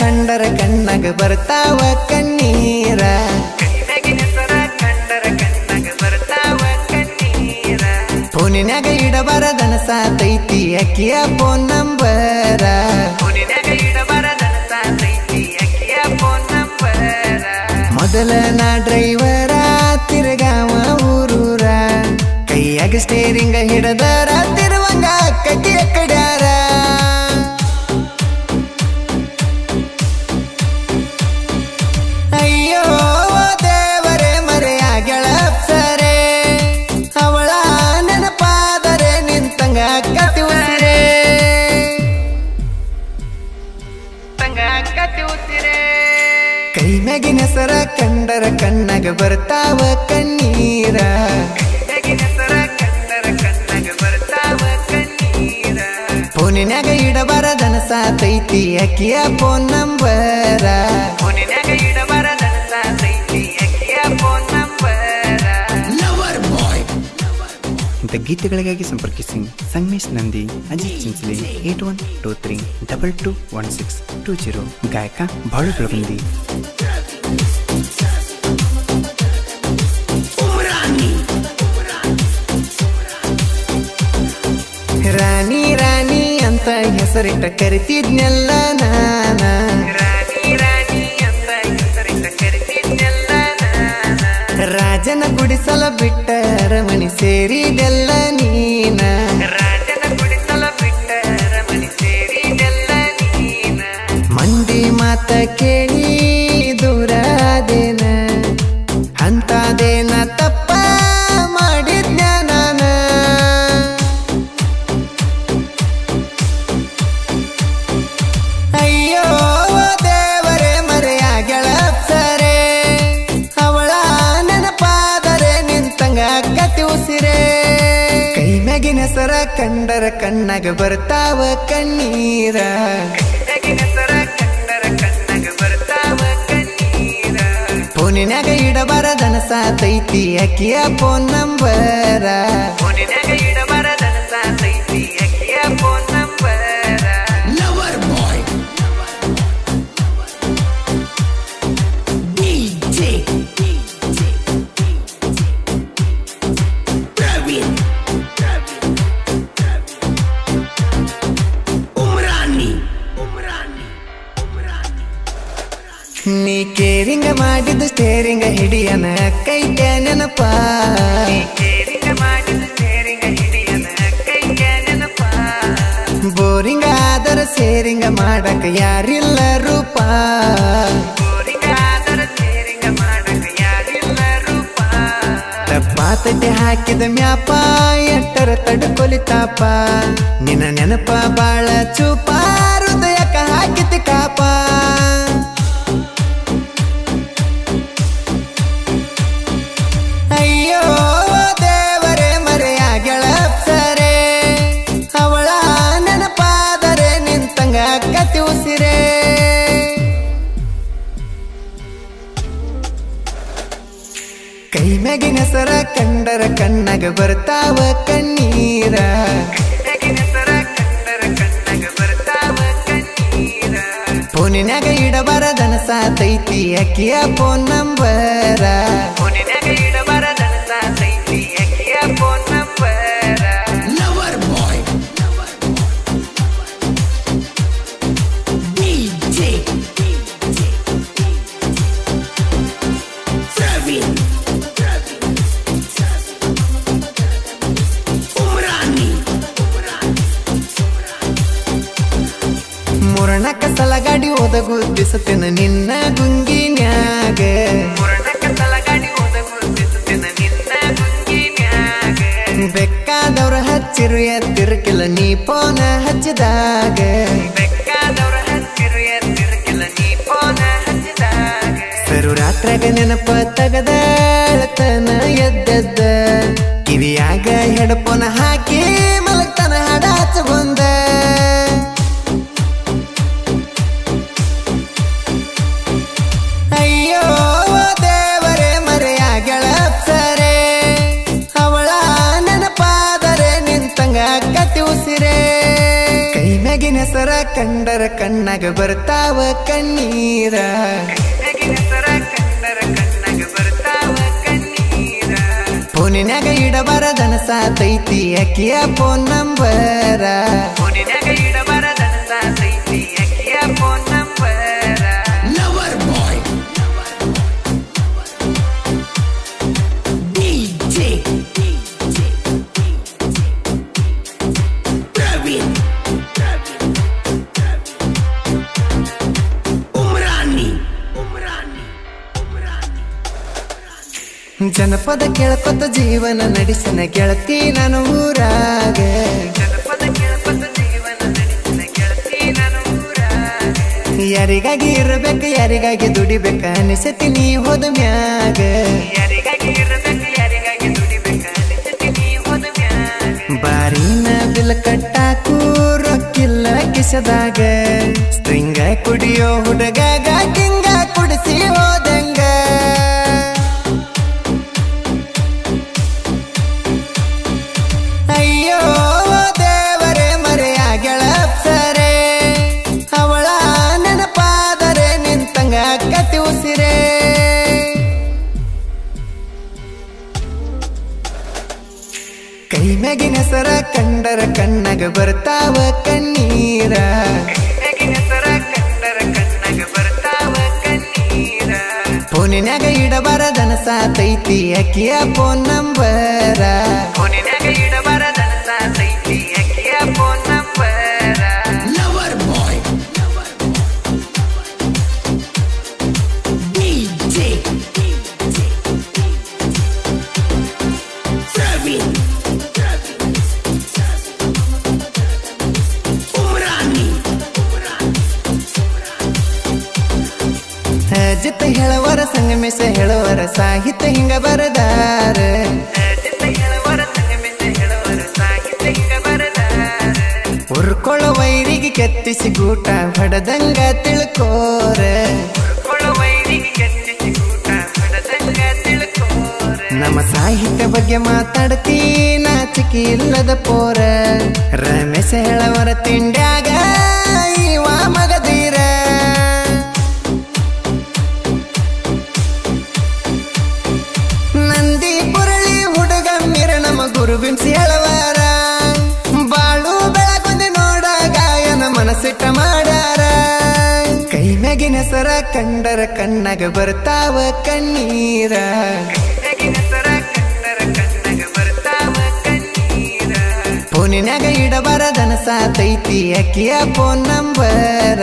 ಕಂಡರ ಕಣ್ಣಗ ಬರ್ತಾವ ಕಣ್ಣೀರ. ಇಡ ಇಡಬಾರದನ ಸಾತೈತಿ ಅಕ್ಕಿಯ ಫೋನ್ ನಂಬರ ಮೊದಲ ನಾ ಡ್ರೈವರ ತಿರುಗಾವ ಊರೂರ. ಕೈಯಾಗ ಸ್ಟೇರಿಂಗ ಹಿಡದರ ತಿರುವಂಗ ಕಟ್ಟಿಯ ಕಡ್ಯಾರ. ಕಂಡರ ಕಣ್ಣಗ ಬರ್ತಾವ ಕಣ್ಣೀರ? ಫೋನಿನ್ಯಾಗ ಇಡಬಾರದನ ಸಾತೈತಿ ಅಕ್ಕಿಯ ಫೋನ್ ನಂಬರ ಇಂಥ ಗೀತೆಗಳಿಗಾಗಿ ಸಂಪರ್ಕಿಸಿ Sangamesh Nandi Ajith Chinchali eight one two three double two one six two zero ಗಾಯಕ ಬಾಳು ಬೆಳಗುಂದಿ. ರಾಣಿ ರಾಣಿ ಅಂತ ಹೆಸರಿಟ್ಟ ಕರಿತಿದ್ನೆಲ್ಲ ನಾನ. ರಾಜನ ಗುಡಿಸಲ ಬಿಟ್ಟ ರಮಣಿ ಸೇರಿದೆಲ್ಲ ನೀನ. ಸರ ಕಂಡರ ಕಣ್ಣಗ ಬರ್ತಾವ ಕಣ್ಣೀರ. ಫೋನಿನ್ಯಾಗ ಇಡಬಾರದನ ಸಾತೈತಿ ಅಕ್ಕಿಯ ಫೋನ್ ನಂಬರ Lover ನೀ ಕೇರಿಂಗ ಮಾಡಿದ ಸ್ಟೇರಿಂಗ ಹಿಡಿಯನ ಕೈಗೆ ನೆನಪ. ಬೋರಿಂಗ ಆದರ ಸೇರಿಂಗ ಮಾಡಕ ಯಾರಿಲ್ಲ ರೂಪ. ತಪ್ಪಾತತೆ ಹಾಕಿದ ಮ್ಯಾಪ ಎಟ್ಟರ ತಡ್ಕೊಲಿತಾಪ ನಿನ್ನ ನೆನಪ ಬಾಳ ಚೂಪ ಹೃದಯಕ್ಕ ಹಾಕಿದ ಕಾಪ. ಕೈ ಮ್ಯಾಗಿನ ಸರ ಕಂಡರ ಕಣ್ಣಗ ಬರ್ತಾವ ಕಣ್ಣೀರ. ಫೋನಿನಾಗ ಇಡಬಾರದನ ಸಾತೈತಿ ಅಕ್ಕಿಯ ಫೋನ್ ನಂಬರ ಸಲಗಾಡಿ ಒದಗು ಗುರುತಿಸುತ್ತೇನ ನಿನ್ನ ಗುಂಗಿನ್ಯಾಗ. ಬೇಕಾದವ್ರ ಹಚ್ಚಿರು ಎತ್ತಿರ್ಕಿಲ್ಲ ನೀ ಪೋನ ಹಚ್ಚಿದಾಗ. ಸರು ರಾತ್ರಾಗ ನೆನಪ ತಗದ ತನ ಎದ್ದೆದ್ದ. ನೆನಪಾದರೆ ನಿಂತಂಗ ಕತಿ ಉಸಿರೇ ಕಣ್ಣೀರ. ಹೆಸರ ಕಂಡರ ಕಣ್ಣಾಗ ಬರ್ತಾವ ಕಣ್ಣೀರ ಇಡಬಾರದನ ಸಾತೈತಿ ಅಕ್ಕಿಯ ಫೋನ್ ನಂಬರ ಲವರ್ ಜನಪದ ಕೆಳಪದ ಜೀವನ ನಡೆಸಿನ ಗೆಳತಿ ನಾನು ಊರಾಗ. ಯಾರಿಗಾಗಿ ಇರಬೇಕು ಯಾರಿಗಾಗಿ ದುಡಿಬೇಕ ಅನಿಸತಿ ನೀ ಹೋದ ಮ್ಯಾಗ. ಬಾರಿನ ಬಿಲ್ ಕಟ್ಟಾಕು ರೊಕ್ಕಿಲ್ಲ ಕಿಸದಾಗ. ಸ್ಟ್ರಿಂಗ ಕುಡಿಯೋ ಹುಡುಗಾಗ ಕಿಂಗ ಕುಡಿಸಿ ಹೋದಂಗ ಕಂಡರ ಕಣ್ಣಗ ಬರ್ತಾವ ಕಣ್ಣೀರ. ಫೋನಿನ್ಯಾಗ ಇಡಬಾರದನ ಸಾತೈತಿ ಅಕ್ಕಿಯ ಫೋನ್ ನಂಬರ ಲವರ್ ಜಿತ್ತ ಹೇಳವರ ಸಂಗಮೇಶ ಹೇಳುವರ ಸಾಹಿತ್ಯ ಹಿಂಗ ಬರದಾರ. ಉರ್ಕೊಳ್ಳ ವೈರಿಗೆ ಕೆತ್ತಿಸಿ ಗೂಟ ಹೊಡೆದಂಗ ತಿಳ್ಕೋರ. ನಮ್ಮ ಸಾಹಿತ್ಯ ಬಗ್ಗೆ ಮಾತಾಡ್ತೀ ನಾಚಿಕೆ ಇಲ್ಲದ ಪೋರ. ರಮೇಶ ಹೇಳವರ ತಿಂಡ್ಯಾಗ ಕೈ ಮ್ಯಾಗಿನ ಸರ ಕಂಡರ ಕಣ್ಣಗ ಬರ್ತಾವ ಕಣ್ಣೀರ. ಫೋನಿನ್ಯಾಗ ಇಡಬಾರದನ ಸಾತೈತಿ ಅಕ್ಕಿಯ ಫೋನ್ ನಂಬರ.